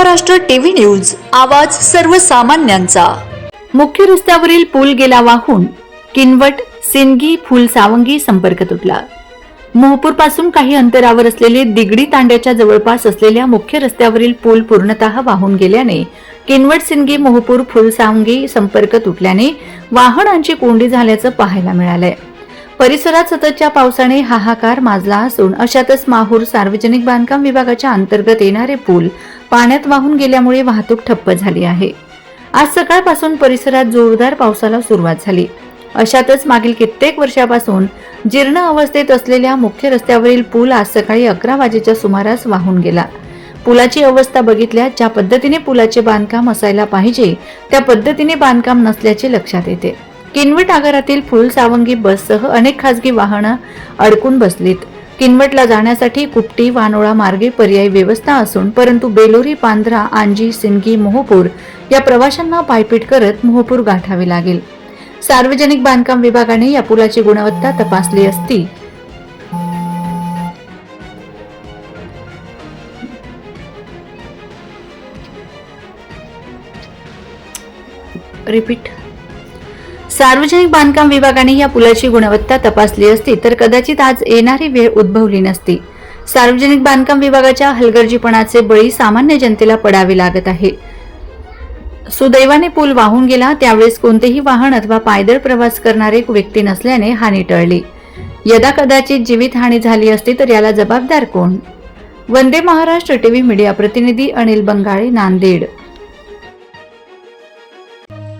Maharashtra TV news आवाज सर्वसामान्यांचा. मुख्य रस्त्यावरील पूल गेला वाहून किनवट सिनगी फुलसावंगी संपर्क तुटला. मोहपूरपासून काही अंतरावर असलेले दिगडी तांड्याच्या जवळपास असलेल्या मुख्य रस्त्यावरील पूल पूर्णतः वाहून गेल्याने किनवट सिनगी मोहपूर फुलसावंगी संपर्क तुटल्याने वाहनांची कोंडी झाल्याचं पाहायला मिळालंय. परिसरात सततच्या पावसाने हाहाकार माजला असून अशातच माहूर सार्वजनिक बांधकाम विभागाच्या अंतर्गत येणारे पूल पाण्यात वाहून गेल्यामुळे वाहतूक ठप्प झाली आहे. आज सकाळपासून परिसरात जोरदार पावसाला सुरुवात झाली. अशातच मागील कित्येक वर्षापासून जीर्ण अवस्थेत असलेल्या मुख्य रस्त्यावरील पूल आज सकाळी अकरा वाजेच्या सुमारास वाहून गेला. पुलाची अवस्था बघितल्यास ज्या पद्धतीने पुलाचे बांधकाम असायला पाहिजे त्या पद्धतीने बांधकाम नसल्याचे लक्षात येते. किनवट आगारातील फुल सावंगी बससह अनेक खासगी वाहनं अडकून बसलीत. किनवटला जाण्यासाठी कुपटी वानोळा मार्गे पर्यायी व्यवस्था असून परंतु बेलोरी पांधरा आंजी सिंगी मोहपूर या प्रवाशांना पायपीट करत मोहपूर गाठावे लागेल. सार्वजनिक बांधकाम विभागाने या पुलाची गुणवत्ता तपासली असती. रिपीट. सार्वजनिक बांधकाम विभागाने या पुलाची गुणवत्ता तपासली असती तर कदाचित आज येणारी वेळ उद्भवली नसती. सार्वजनिक बांधकाम विभागाच्या हलगर्जीपणाचे बळी सामान्य जनतेला पडावे लागत आहे. सुदैवाने पूल वाहून गेला त्यावेळेस कोणतेही वाहन अथवा पायदळ प्रवास करणारे व्यक्ती नसल्याने हानी टळली. यदा कदाचित जीवितहानी झाली असती तर याला जबाबदार कोण? वंदे महाराष्ट्र टीव्ही मीडिया प्रतिनिधी अनिल बंगाळे नांदेड.